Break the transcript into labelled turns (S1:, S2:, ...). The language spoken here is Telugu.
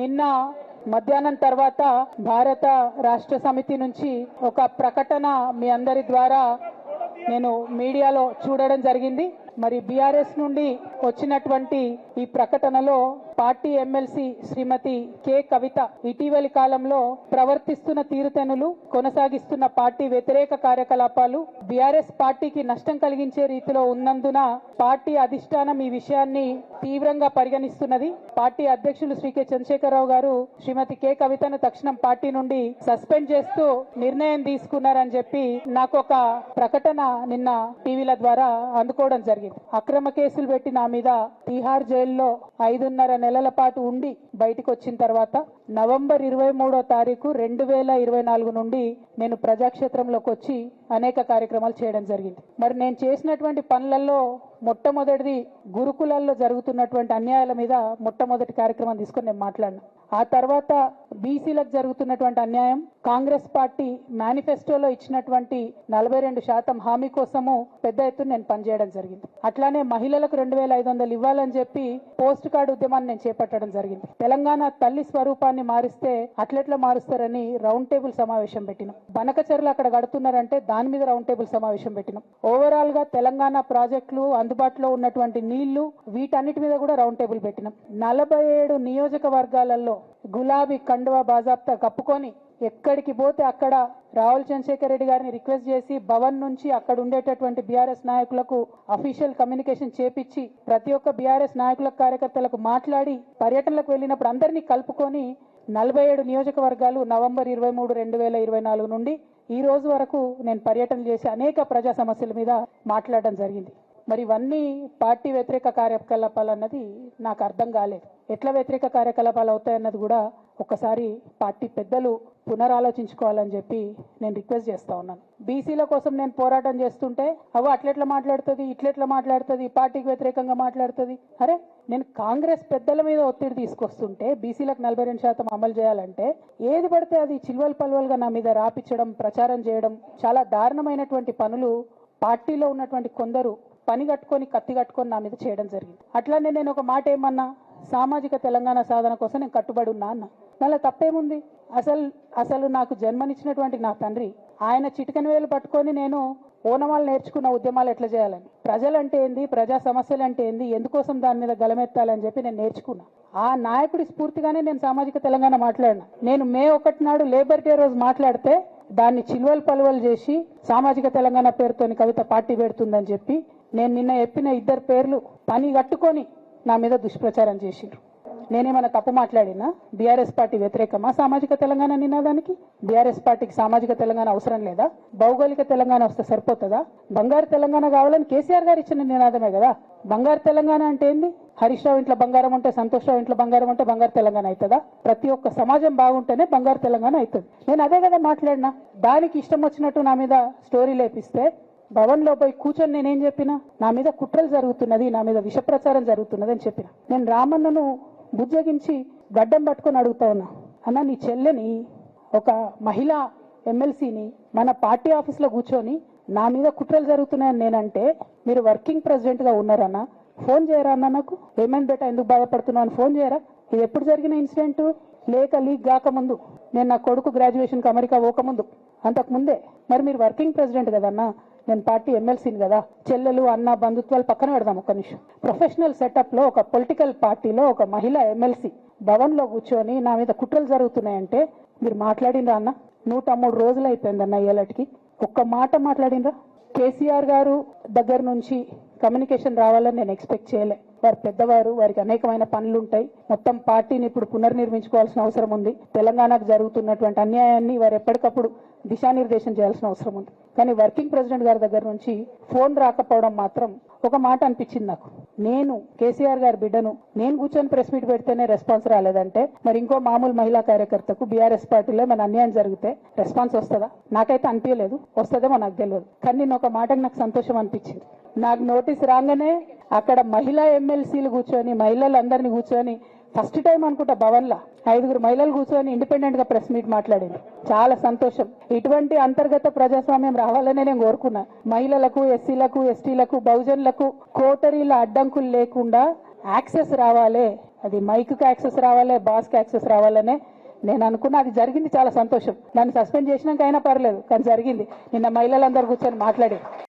S1: నిన్న మధ్యాహ్నం తర్వాత భారత రాష్ట్ర సమితి నుంచి ఒక ప్రకటన మీ అందరి ద్వారా నేను మీడియాలో చూడడం జరిగింది. మరి బీఆర్ఎస్ నుండి వచ్చినటువంటి ఈ ప్రకటనలో party MLC Shrimati K. Kavitha ఇటీవలి కాలంలో ప్రవర్తిస్తున్న తీరుతెనులు కొనసాగిస్తున్న పార్టీ వ్యతిరేక కార్యకలాపాలు బీఆర్ఎస్ పార్టీకి నష్టం కలిగించే రీతిలో ఉన్నందున పార్టీ అధిష్టానం ఈ విషయాన్ని తీవ్రంగా పరిగణిస్తున్నది. పార్టీ అధ్యక్షులు శ్రీ కె. చంద్రశేఖరరావు గారు శ్రీమతి కె. కవితను తక్షణం పార్టీ నుండి సస్పెండ్ చేస్తూ నిర్ణయం తీసుకున్నారని చెప్పి నాకు ఒక ప్రకటన నిన్న టీవీల ద్వారా అందుకోవడం జరిగింది. అక్రమ కేసులు పెట్టి నా మీద తిహార్ జైల్లో ఐదున్నర నెలల పాటు ఉండి బయటకు వచ్చిన తర్వాత నవంబర్ ఇరవై మూడో తారీఖు రెండు వేల ఇరవై నాలుగు నుండి నేను ప్రజాక్షేత్రంలోకి వచ్చి అనేక కార్యక్రమాలు చేయడం జరిగింది. మరి నేను చేసినటువంటి పనులలో మొట్టమొదటిది గురుకులాల్లో జరుగుతున్నటువంటి అన్యాయాల మీద మొట్టమొదటి కార్యక్రమం తీసుకొని నేను మాట్లాడినా. ఆ తర్వాత బీసీలకు జరుగుతున్నటువంటి అన్యాయం కాంగ్రెస్ పార్టీ మేనిఫెస్టోలో ఇచ్చినటువంటి నలభై రెండు శాతం హామీ కోసము పెద్ద ఎత్తున నేను పనిచేయడం జరిగింది. అట్లానే మహిళలకు రెండు వేల ఐదు వందలు ఇవ్వాలని చెప్పి పోస్ట్ కార్డు ఉద్యమాన్ని నేను చేపట్టడం జరిగింది. తెలంగాణ తల్లి స్వరూపాన్ని మారిస్తే అట్లెట్లా మారుస్తారని రౌండ్ టేబుల్ సమావేశం పెట్టినాం. బనకచర్లు అక్కడ కడుతున్నారంటే దాని మీద రౌండ్ టేబుల్ సమావేశం పెట్టినాం. ఓవరాల్గా తెలంగాణ ప్రాజెక్టులు అందుబాటులో ఉన్నటువంటి నీళ్ళు వీటన్నిటి మీద కూడా రౌండ్ టేబుల్ పెట్టినాం. నలభై ఏడు నియోజకవర్గాలలో గులాబీ కండువా బాజాబ్తా కప్పుకొని ఎక్కడికి పోతే అక్కడ రావుల్ చంద్రశేఖర్ రెడ్డి గారిని రిక్వెస్ట్ చేసి భవన్ నుంచి అక్కడ ఉండేటటువంటి బీఆర్ఎస్ నాయకులకు అఫీషియల్ కమ్యూనికేషన్ చేపించి ప్రతి ఒక్క బీఆర్ఎస్ నాయకుల కార్యకర్తలకు మాట్లాడి పర్యటనలకు వెళ్ళినప్పుడు అందరినీ కలుపుకొని నలభై ఏడు నియోజకవర్గాలు నవంబర్ ఇరవై మూడు రెండు వేల ఇరవై నాలుగు నుండి ఈ రోజు వరకు నేను పర్యటన చేసి అనేక ప్రజా సమస్యల మీద మాట్లాడడం జరిగింది. మరి ఇవన్నీ పార్టీ వ్యతిరేక కార్యకలాపాలు అన్నది నాకు అర్థం కాలేదు. ఎట్లా వ్యతిరేక కార్యకలాపాలు అవుతాయన్నది కూడా ఒకసారి పార్టీ పెద్దలు పునరాలోచించుకోవాలని చెప్పి నేను రిక్వెస్ట్ చేస్తా ఉన్నాను. బీసీల కోసం నేను పోరాటం చేస్తుంటే అవ్వ అట్లెట్లా మాట్లాడుతుంది? ఇట్లెట్లా మాట్లాడుతుంది? పార్టీకి వ్యతిరేకంగా మాట్లాడుతుంది? అరే నేను కాంగ్రెస్ పెద్దల మీద ఒత్తిడి తీసుకొస్తుంటే బీసీలకు నలభై రెండు శాతం అమలు చేయాలంటే ఏది పడితే అది చిల్వల్ పల్వల్గా నా మీద రాపించడం ప్రచారం చేయడం చాలా దారుణమైనటువంటి పనులు పార్టీలో ఉన్నటువంటి కొందరు పని కట్టుకొని కత్తి కట్టుకొని నా మీద చేయడం జరిగింది. అట్లానే నేను ఒక మాట ఏమన్నా సామాజిక తెలంగాణ సాధన కోసం నేను కట్టుబడి ఉన్నా అన్న. దానిలో తప్పేముంది? అసలు అసలు నాకు జన్మనిచ్చినటువంటి నా తండ్రి ఆయన చిటికన వేలు పట్టుకొని నేను ఓనమాలు నేర్చుకున్న ఉద్యమాలు ఎట్లా చేయాలని? ప్రజలంటే ఏంది? ప్రజా సమస్యలు అంటే ఏంది? ఎందుకోసం దాని మీద గలమెత్తాలని చెప్పి నేను నేర్చుకున్నా. ఆ నాయకుడి స్ఫూర్తిగానే నేను సామాజిక తెలంగాణ మాట్లాడినా. నేను మే ఒకటి నాడు లేబర్ డే రోజు మాట్లాడితే దాన్ని చిలువలు పలువలు చేసి సామాజిక తెలంగాణ పేరుతోని కవిత పార్టీ పెడుతుందని చెప్పి నేను నిన్న చెప్పిన ఇద్దరు పేర్లు పని కట్టుకొని నా మీద దుష్ప్రచారం చేసిండ్రు. నేనేమైనా తప్పు మాట్లాడినా బీఆర్ఎస్ పార్టీ వ్యతిరేకమా? సామాజిక తెలంగాణ నినాదానికి? బీఆర్ఎస్ పార్టీకి సామాజిక తెలంగాణ అవసరం లేదా? భౌగోళిక తెలంగాణ వస్తే సరిపోతుందా? బంగారు తెలంగాణ కావాలని కేసీఆర్ గారు ఇచ్చిన నినాదమే కదా. బంగారు తెలంగాణ అంటే ఏంది? హరీష్ రావు ఇంట్లో బంగారం ఉంటే సంతోష్ రావు ఇంట్లో బంగారం ఉంటే బంగారు తెలంగాణ అవుతుందా? ప్రతి ఒక్క సమాజం బాగుంటేనే బంగారు తెలంగాణ అవుతుంది. నేను అదే కదా మాట్లాడినా. దానికి ఇష్టం వచ్చినట్టు నా మీద స్టోరీ లేపిస్తే భవన్లో పోయి కూర్చొని నేనేం చెప్పినా? నా మీద కుట్రలు జరుగుతున్నది నా మీద విష ప్రచారం జరుగుతున్నది అని చెప్పిన. నేను రామన్నను బుజ్జగించి గడ్డం పట్టుకొని అడుగుతా ఉన్నా అన్న నీ చెల్లెని ఒక మహిళా ఎమ్మెల్సీని మన పార్టీ ఆఫీస్లో కూర్చొని నా మీద కుట్రలు జరుగుతున్నాయని నేనంటే మీరు వర్కింగ్ ప్రెసిడెంట్గా ఉన్నారన్న ఉన్నారన్నా ఫోన్ చేయరా అన్న నాకు? ఏమైంది బేటా ఎందుకు బాధపడుతున్నావు అని ఫోన్ చేయరా? ఇది ఎప్పుడు జరిగిన ఇన్సిడెంట్? లేక లీక్ కాకముందు? నేను నా కొడుకు గ్రాడ్యుయేషన్కి అమెరికా పోకముందు? అంతకు ముందే? మరి మీరు వర్కింగ్ ప్రెసిడెంట్ కదన్నా నేను పార్టీ ఎమ్మెల్సీని కదా. చెల్లెలు అన్న బంధుత్వాలు పక్కన పెడదాం ఒక్క నిమిషం. ప్రొఫెషనల్ సెటప్లో ఒక పొలిటికల్ పార్టీలో ఒక మహిళ ఎమ్మెల్సీ భవన్లో కూర్చొని నా మీద కుట్రలు జరుగుతున్నాయంటే మీరు మాట్లాడిండ్రా అన్న? నూట మూడు రోజులు అయిపోయిందన్న ఏలటికి ఒక్క మాట మాట్లాడిండ్రా కేసీఆర్ గారు దగ్గర నుంచి కమ్యూనికేషన్ రావాలని నేను ఎక్స్పెక్ట్ చేయలే. వారు పెద్దవారు వారికి అనేకమైన పనులు ఉంటాయి మొత్తం పార్టీని ఇప్పుడు పునర్నిర్మించుకోవాల్సిన అవసరం ఉంది. తెలంగాణకు జరుగుతున్నటువంటి అన్యాయాన్ని వారు ఎప్పటికప్పుడు దిశానిర్దేశం చేయాల్సిన అవసరం ఉంది. కానీ వర్కింగ్ ప్రెసిడెంట్ గారి దగ్గర నుంచి ఫోన్ రాకపోవడం మాత్రం ఒక మాట అనిపించింది నాకు. నేను కేసీఆర్ గారి బిడ్డను నేను కూర్చొని ప్రెస్ మీట్ పెడితేనే రెస్పాన్స్ రాలేదంటే మరి ఇంకో మామూలు మహిళా కార్యకర్తకు బీఆర్ఎస్ పార్టీలో మన అన్యాయం జరిగితే రెస్పాన్స్ వస్తుందా? నాకైతే అనిపించలేదు. వస్తుందేమో నాకు తెలియదు. కానీ నేను ఒక మాటకు నాకు సంతోషం అనిపించింది. నాకు నోటీస్ రాగానే అక్కడ మహిళా ఎమ్మెల్సీలు కూర్చొని మహిళలందరినీ కూర్చొని ఫస్ట్ టైం అనుకుంటా భవన్లా. ఐదుగురు మహిళలు కూర్చొని ఇండిపెండెంట్గా ప్రెస్ మీట్ మాట్లాడింది. చాలా సంతోషం. ఇటువంటి అంతర్గత ప్రజాస్వామ్యం రావాలనే నేను కోరుకున్నా. మహిళలకు ఎస్సీలకు ఎస్టీలకు బహుజనులకు కోటరీల అడ్డంకులు లేకుండా యాక్సెస్ రావాలి. అది మైక్కి యాక్సెస్ రావాలి బాస్కి యాక్సెస్ రావాలనే నేను అనుకున్నా. అది జరిగింది చాలా సంతోషం. నన్ను సస్పెండ్ చేసినాక అయినా పర్లేదు కానీ జరిగింది. నిన్న మహిళలందరూ కూర్చొని మాట్లాడి